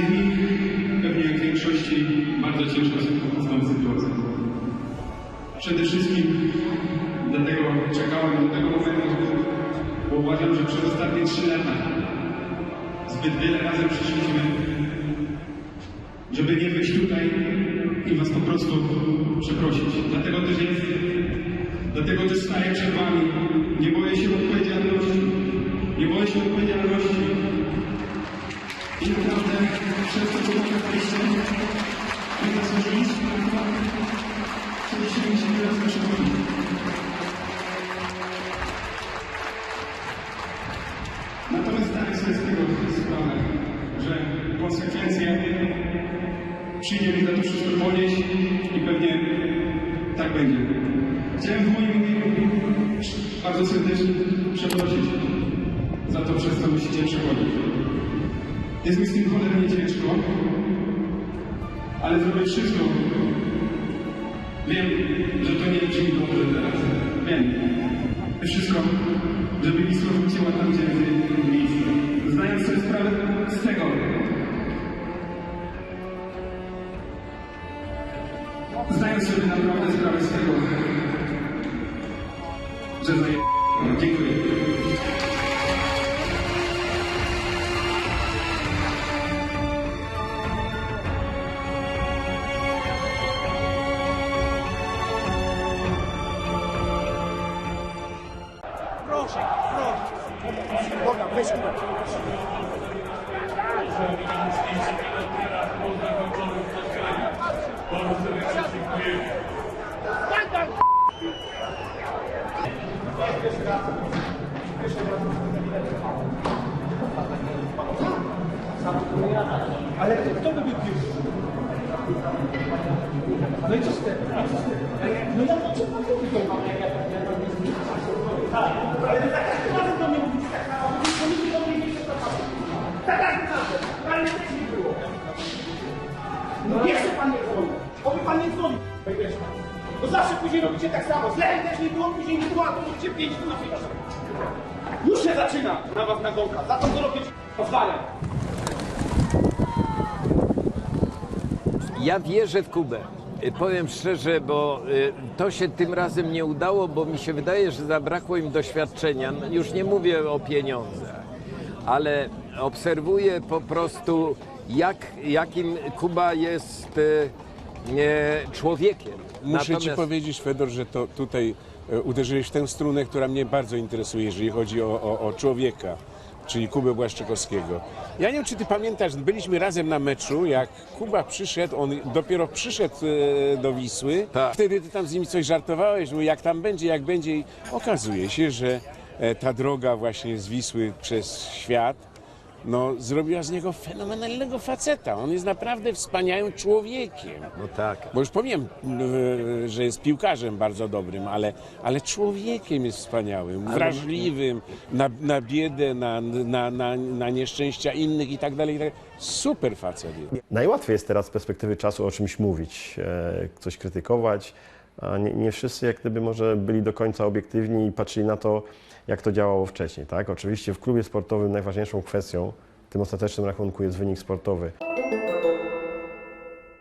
Mi pewnie jak większości bardzo ciężko z tą sytuacją. Przede wszystkim dlatego czekałem do tego momentu, bo uważam, że przez ostatnie trzy lata zbyt wiele razy przyszliśmy, żeby nie wyjść tutaj i was po prostu przeprosić. Dlatego też jest, dlatego też staję przed wami. Nie boję się odpowiedzialności. Nie boję się odpowiedzialności. I naprawdę nie zasłużyliście na to, żebyście mi się teraz przekonali. Natomiast zdaję sobie z tego sprawę, że konsekwencje przyjdzie mi za to wszystko ponieść i pewnie tak będzie. Chciałem w moim imieniu bardzo serdecznie przeprosić za to, przez co musicie przechodzić. Jest mi z tym cholernie ciężko, ale zrobię wszystko. Wiem, że to nie brzmi dobrze teraz. Wiem. Wszystko, żeby Wisła wróciła tam, gdzie jest miejsce. Zdając sobie sprawę z tego, zdając sobie naprawdę sprawę z tego, że zaje... Dziękuję. Proszę. Dobra, weź tu. Ale kto by pił? No i co z tego? No ja to co nie chce pan nie dzwoni. Oby pan nie dzwoni. Bo zawsze później robicie tak samo. Z Lechem też nie było, później nie było, a to robicie 5 minut. Już się zaczyna na was nagonka. Za to, co robicie, pozwalam. Ja wierzę w Kubę. Y, Powiem szczerze, bo y, to się tym razem nie udało, bo mi się wydaje, że zabrakło im doświadczenia. No, Już nie mówię o pieniądzach, ale obserwuję po prostu, jak, jakim Kuba jest e, człowiekiem. Muszę ci Natomiast- powiedzieć, Fedor, że to tutaj e, uderzyłeś w tę strunę, która mnie bardzo interesuje, jeżeli chodzi o, o, o człowieka, czyli Kubę Błaszczykowskiego. Ja nie wiem, czy ty pamiętasz, byliśmy razem na meczu, jak Kuba przyszedł, on dopiero przyszedł e, do Wisły, Tak. wtedy ty tam z nim coś żartowałeś, mówił, jak tam będzie, jak będzie i okazuje się, że e, ta droga właśnie z Wisły przez świat no, zrobiła z niego fenomenalnego faceta. On jest naprawdę wspaniałym człowiekiem. No tak. Bo już powiem, e, że jest piłkarzem bardzo dobrym, ale, ale człowiekiem jest wspaniałym, wrażliwym na, na biedę, na, na, na, na nieszczęścia innych i tak dalej. tak. Super facet jest. Najłatwiej jest teraz z perspektywy czasu o czymś mówić, e, coś krytykować, nie, nie wszyscy jak gdyby może byli do końca obiektywni i patrzyli na to, jak to działało wcześniej. Tak? Oczywiście w klubie sportowym najważniejszą kwestią w tym ostatecznym rachunku jest wynik sportowy.